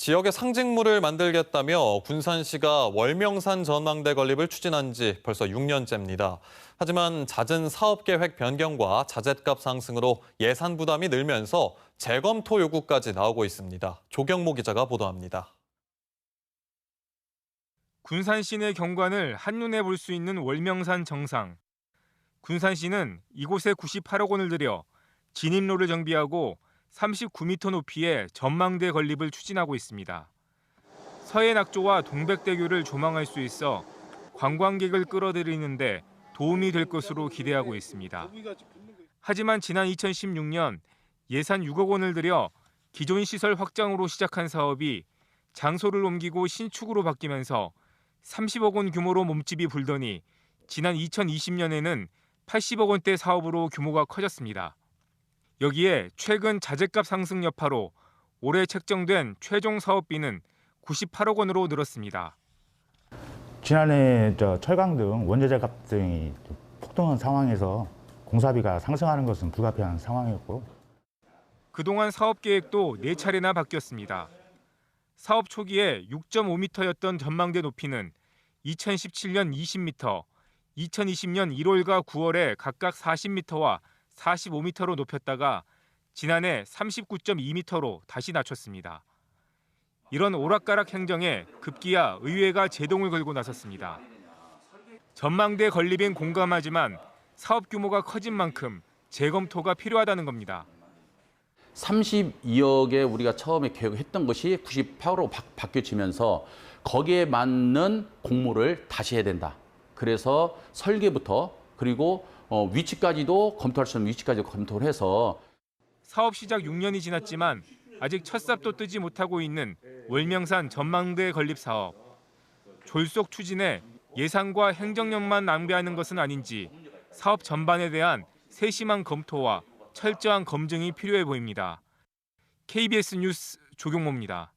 지역의 상징물을 만들겠다며 군산시가 월명산 전망대 건립을 추진한 지 벌써 6년째입니다. 하지만 잦은 사업 계획 변경과 자재값 상승으로 예산 부담이 늘면서 재검토 요구까지 나오고 있습니다. 조경모 기자가 보도합니다. 군산 시내 경관을 한눈에 볼 수 있는 월명산 정상. 군산시는 이곳에 98억 원을 들여 진입로를 정비하고 39m 높이의 전망대 건립을 추진하고 있습니다. 서해 낙조와 동백대교를 조망할 수 있어 관광객을 끌어들이는데 도움이 될 것으로 기대하고 있습니다. 하지만 지난 2016년 예산 6억 원을 들여 기존 시설 확장으로 시작한 사업이 장소를 옮기고 신축으로 바뀌면서 30억 원 규모로 몸집이 불더니 지난 2020년에는 80억 원대 사업으로 규모가 커졌습니다. 여기에 최근 자재값 상승 여파로 올해 책정된 최종 사업비는 98억 원으로 늘었습니다. 지난해 저 철강 등 원자재 값 등이 폭등한 상황에서 공사비가 상승하는 것은 불가피한 상황이었고 그동안 사업 계획도 네 차례나 바뀌었습니다. 사업 초기에 6.5m였던 전망대 높이는 2017년 20m, 2020년 1월과 9월에 각각 40m와 45m로 높였다가 지난해 39.2m로 다시 낮췄습니다. 이런 오락가락 행정에 급기야 의회가 제동을 걸고 나섰습니다. 전망대 건립엔 공감하지만 사업 규모가 커진 만큼 재검토가 필요하다는 겁니다. 32억에 우리가 처음에 계획했던 것이 98로 바 뀌어지면서 거기에 맞는 공모를 다시 해야 된다. 그래서 설계부터 그리고 어, 위치까지도 검토할 수 있는 위치까지 검토를 해서 사업 시작 6년이 지났지만 아직 첫 삽도 뜨지 못하고 있는 월명산 전망대 건립 사업. 졸속 추진에 예산과 행정력만 낭비하는 것은 아닌지 사업 전반에 대한 세심한 검토와 철저한 검증이 필요해 보입니다. KBS 뉴스 조경모입니다.